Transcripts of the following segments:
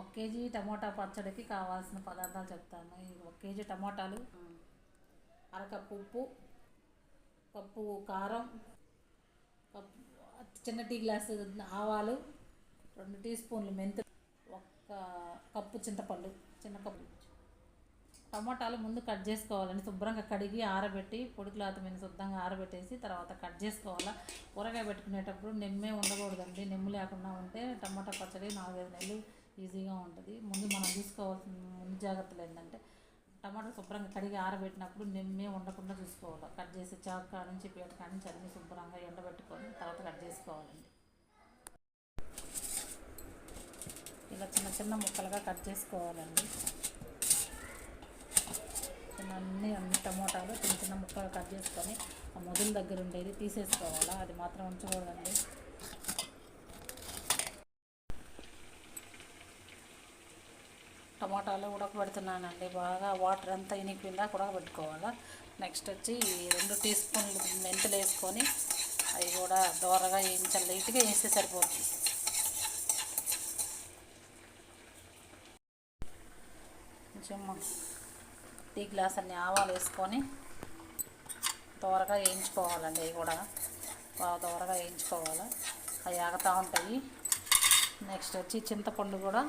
ఒక KG tomato పచ్చడికి కావాల్సిన పదార్థాలు చెప్తాను. ఒక కేజీ టమోటాలు అరకప్పు ఉప్పు కప్పు కారం కప్పు చిన్న టీ గ్లాసు ఆవాలు రెండు టీ స్పూన్లు మెంతులు ఒక కప్పు చింతపండు చిన్న కప్పు టమోటాలు ముందు కట్ చేసుకోవాలండి. శుభ్రంగా కడిగి ఆరబెట్టి పొడి క్లాత్ మీద శుద్ధంగా ఆరబెట్టేసి తర్వాత కట్ చేసుకోవాలా. ఊరగాయ పెట్టుకునేటప్పుడు నిమ్మే ఉండకూడదండి. నిమ్ము లేకుండా ఉంటే టమాటా పచ్చడి నాలుగైదు నెలలు ఈజీగా ఉంటుంది. ముందు మనం తీసుకోవాల్సిన ముందు జాగ్రత్తలు ఏంటంటే టమాటా శుభ్రంగా కడిగి ఆరబెట్టినప్పుడు నిమ్మే ఉండకుండా చూసుకోవాలి. కట్ చేసి చాకు కాడ నుంచి పీట కాడ నుంచి అన్ని శుభ్రంగా ఎండబెట్టుకొని తర్వాత కట్ చేసుకోవాలండి. ఇలా చిన్న చిన్న ముక్కలుగా కట్ చేసుకోవాలండి. చిన్న అన్ని అన్ని టమోటాలు చిన్న చిన్న ముక్కలు కట్ చేసుకొని ఆ మొదలు దగ్గర ఉండేది తీసేసుకోవాలా. అది మాత్రం ఉంచకూడదండి. టమాటాలు ఉడకబెడుతున్నానండి. బాగా వాటర్ అంతా ఇనికిందా ఉడకబెట్టుకోవాలా? నెక్స్ట్ వచ్చి రెండు టీ స్పూన్లు మెంతులు వేసుకొని అవి కూడా దోరగా వేయించాలి లైట్గా వేస్తే సరిపోతుంది కొంచెం టీ గ్లాస్ అన్ని ఆవాలు వేసుకొని దోరగా వేయించుకోవాలండి. అవి కూడా బాగా దోరగా వేయించుకోవాలి? అవి ఆగుతూ ఉంటాయి. నెక్స్ట్ వచ్చి చింతపండు కూడా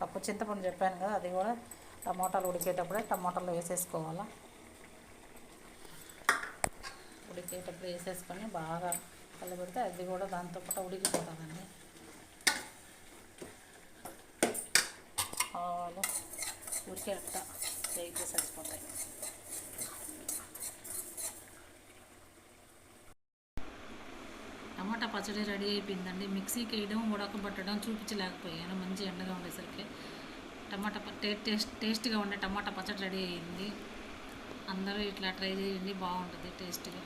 కప్పు చింతపండు చెప్పాను కదా అది కూడా టమోటాలు ఉడికేటప్పుడే టమోటాలు వేసేసుకోవాలా? ఉడికేటప్పుడు వేసేసుకొని బాగా కలబెడితే అది కూడా దాంతో పాటు ఉడికిపోతుందండి. ఆవాలు ఉడికే అట్ట వేగితే సరిపోతాయి టమాటా పచ్చడి రెడీ అయిపోయిందండి. మిక్సీకి వేయడం ఉడకబట్టడం చూపించలేకపోయాను. మంచి ఎండగా ఉండేసరికి టమాటా టే- టేస్ట్ టేస్ట్గా ఉండే టమాటా పచ్చడి రెడీ అయ్యింది. అందరూ ఇట్లా ట్రై చేయండి బాగుంటుంది టేస్ట్గా.